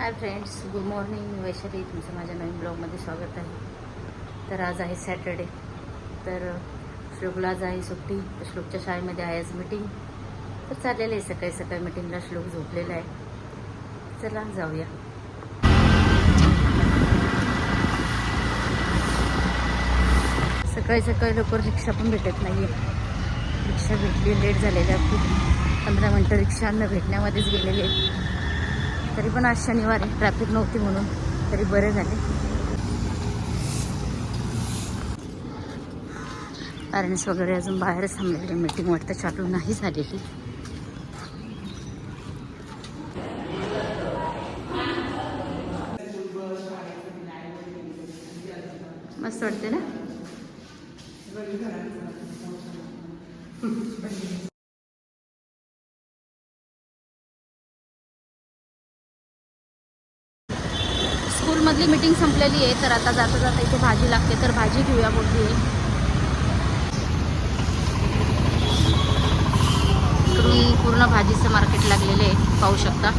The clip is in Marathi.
हाय फ्रेंड्स गुड मॉर्निंग मी वैशाली तुमचं माझ्या नवीन ब्लॉगमध्ये स्वागत आहे. तर आज आहे सॅटर्डे तर श्लोकला आज आहे सुट्टी. तर श्लोकच्या शाळेमध्ये आहे आज मीटिंग तर चाललेलं आहे सकाळी सकाळी मिटिंगला श्लोक झोपलेला आहे. चला जाऊया. सकाळी सकाळी लवकर रिक्षा पण भेटत नाही आहे रिक्षा भेटली लेट झालेल्या खूप पंधरा मिनटं रिक्षा न भेटण्यामध्येच गेलेले तरी पण आज शनिवार आहे. ट्रॅफिक नव्हती म्हणून तरी बरे झाले. पॅरेंट्स वगैरे अजून बाहेरच थांबलेले. मीटिंग वाटतं चालू नाही झालेली. मस्त वाटते ना? मधली मीटिंग संपलेली आहे तर आता जाता जाता इथे भाजी लागते तर भाजी घेऊया मोठी. इकडून पूर्ण भाजीचं मार्केट लागलेलं आहे पाहू शकता.